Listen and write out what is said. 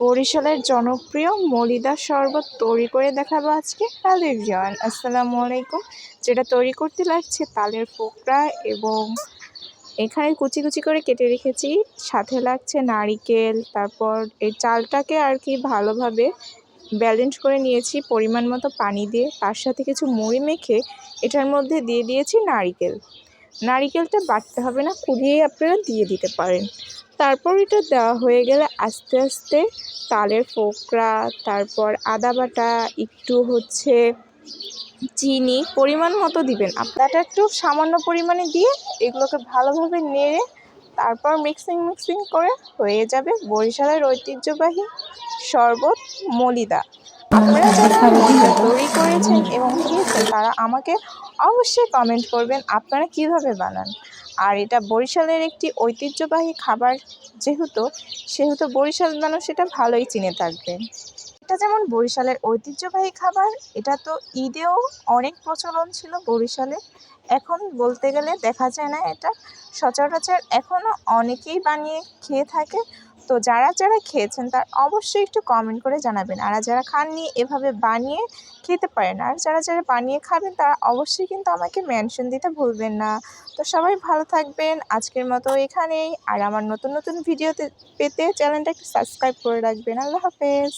বরিশালের জনপ্রিয় মলিদা শরবত তৈরি করে দেখাবো আজকে হ্যালো এভরিওয়ান আসসালামু আলাইকুম। যেটা তৈরি করতে লাগছে তালের ফোকরা এবং এখানে কুচি কুচি করে কেটে রেখেছি। সাথে লাগছে নারিকেল, তারপর এই চালটাকে আর কি ভালোভাবে ব্যালেন্স করে নিয়েছি পরিমাণ মতো পানি দিয়ে। তার সাথে কিছু মুড়ি মেখে এটার মধ্যে দিয়ে দিয়েছি নারিকেল। নারিকেলটা বাটতে হবে না, কুড়িয়েই আপনারা দিয়ে দিতে পারেন। তারপর এটা দেওয়া হয়ে গেলে আস্তে আস্তে তালের ফোকরা, তারপর আদা বাটা, একটু হচ্ছে চিনি পরিমাণ মতো দিবেন। আপনারা একটু সামান্য পরিমাণে দিয়ে এগুলোকে ভালোভাবে নেড়ে তারপর মিক্সিং মিক্সিং করে হয়ে যাবে বরিশালের ঐতিহ্যবাহী শরবত মলিদা। আপনারা যারা তৈরি করেছেন এবং খেয়েছেন তারা আমাকে অবশ্যই কমেন্ট করবেন আপনারা কীভাবে বানান। আর এটা বরিশালের একটি ঐতিহ্যবাহী খাবার যেহেতু, সেহেতু বরিশাল মানুষ এটা ভালোই চিনে থাকবে। এটা যেমন বরিশালের ঐতিহ্যবাহী খাবার, এটা তো ঈদেও অনেক প্রচলন ছিল বরিশালে। এখন বলতে গেলে দেখা যায় না এটা। সচরাচর এখনও অনেকেই বানিয়ে খেয়ে থাকে। তো যারা যারা খেয়েছেন তার অবশ্যই একটু কমেন্ট করে জানাবেন। আর যারা খাননি, এভাবে বানিয়ে খেতে পারেন। আর যারা যারা বানিয়ে খাবেন তারা অবশ্যই কিন্তু আমাকে মেনশন দিতে ভুলবেন না। তো সবাই ভালো থাকবেন। আজকের মতো এখানেই। আর আমার নতুন নতুন ভিডিওতে পেতে চ্যানেলটা একটু সাবস্ক্রাইব করে রাখবেন। আল্লাহ হাফেজ।